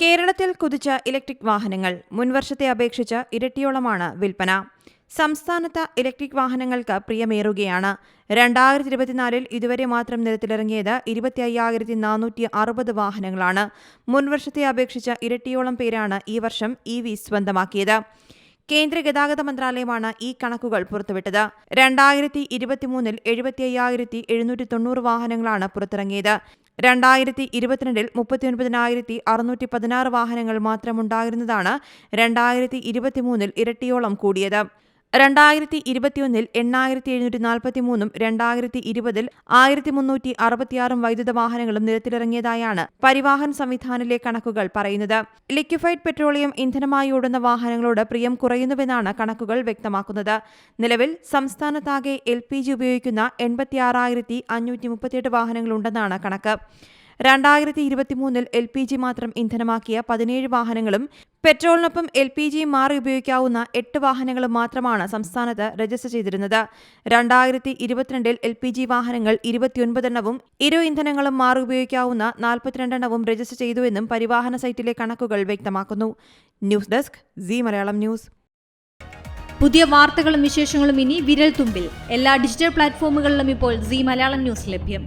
കേരളത്തിൽ കുതിച്ച ഇലക്ട്രിക് വാഹനങ്ങൾ മുൻവർഷത്തെ അപേക്ഷിച്ച് ഇരട്ടിയോളമാണ് വിൽപ്പന. സംസ്ഥാനത്ത് ഇലക്ട്രിക് വാഹനങ്ങൾക്ക് പ്രിയമേറുകയാണ്. രണ്ടായിരത്തി ഇരുപത്തിനാലിൽ ഇതുവരെ മാത്രം നിരത്തിലിറങ്ങിയത് ഇരുപത്തി അയ്യായിരത്തി നാനൂറ്റി അറുപത് വാഹനങ്ങളാണ്. മുൻവർഷത്തെ അപേക്ഷിച്ച് ഇരട്ടിയോളം പേരാണ് ഈ വർഷം ഇ വി സ്വന്തമാക്കിയത്. കേന്ദ്ര ഗതാഗത മന്ത്രാലയമാണ് ഈ കണക്കുകൾ പുറത്തുവിട്ടത്. രണ്ടായിരത്തി ഇരുപത്തിമൂന്നിൽ എഴുപത്തി അയ്യായിരത്തി എഴുന്നൂറ്റി തൊണ്ണൂറ് വാഹനങ്ങളാണ് പുറത്തിറങ്ങിയത്. രണ്ടായിരത്തി ഇരുപത്തിരണ്ടിൽ മുപ്പത്തിയൊൻപതിനായിരത്തി അറുന്നൂറ്റി പതിനാറ് വാഹനങ്ങൾ മാത്രമുണ്ടായിരുന്നതാണ് രണ്ടായിരത്തി ഇരുപത്തിമൂന്നിൽ ഇരട്ടിയോളം കൂടിയത്. രണ്ടായിരത്തി ഇരുപത്തിയൊന്നിൽ എണ്ണായിരത്തി എഴുന്നൂറ്റി നാൽപ്പത്തി മൂന്നും രണ്ടായിരത്തി ഇരുപതിൽ ആയിരത്തി മുന്നൂറ്റി അറുപത്തിയാറും വൈദ്യുത വാഹനങ്ങളും നിരത്തിലിറങ്ങിയതായാണ് പരിവാഹൻ സംവിധാനിലെ കണക്കുകൾ പറയുന്നത്. ലിക്വിഫൈഡ് പെട്രോളിയം ഇന്ധനമായി ഓടുന്ന വാഹനങ്ങളോട് പ്രിയം കുറയുന്നുവെന്നാണ് കണക്കുകൾ വ്യക്തമാക്കുന്നത്. നിലവിൽ സംസ്ഥാനത്താകെ എൽ പി ജി ഉപയോഗിക്കുന്ന എൺപത്തിയാറായിരത്തി അഞ്ഞൂറ്റി മുപ്പത്തിയെട്ട് വാഹനങ്ങളുണ്ടെന്നാണ് കണക്ക്. രണ്ടായിരത്തി ഇരുപത്തിമൂന്നിൽ എൽ പി ജി മാത്രം ഇന്ധനമാക്കിയ പതിനേഴ് വാഹനങ്ങളും പെട്രോളിനൊപ്പം എൽ പി ജി മാറി ഉപയോഗിക്കാവുന്ന എട്ട് വാഹനങ്ങളും മാത്രമാണ് സംസ്ഥാനത്ത് രജിസ്റ്റർ ചെയ്തിരുന്നത്. രണ്ടായിരത്തി ഇരുപത്തിരണ്ടിൽ എൽ പി ജി വാഹനങ്ങൾ ഇരുപത്തിയൊൻപതെണ്ണവും ഇരു ഇന്ധനങ്ങളും മാറി ഉപയോഗിക്കാവുന്ന നാൽപ്പത്തിരണ്ടെണ്ണവും രജിസ്റ്റർ ചെയ്തുവെന്നും പരിവാഹന സൈറ്റിലെ കണക്കുകൾ വ്യക്തമാക്കുന്നു. News desk C Malayalam news. പുതിയ വാർത്തകളും വിശേഷങ്ങളും ഇനി വിരൽ തുമ്പിൽ എല്ലാ ഡിജിറ്റൽ പ്ലാറ്റ്ഫോമുകളിലും ഇപ്പോൾ സി മലയാളം ന്യൂസ് ലഭ്യം.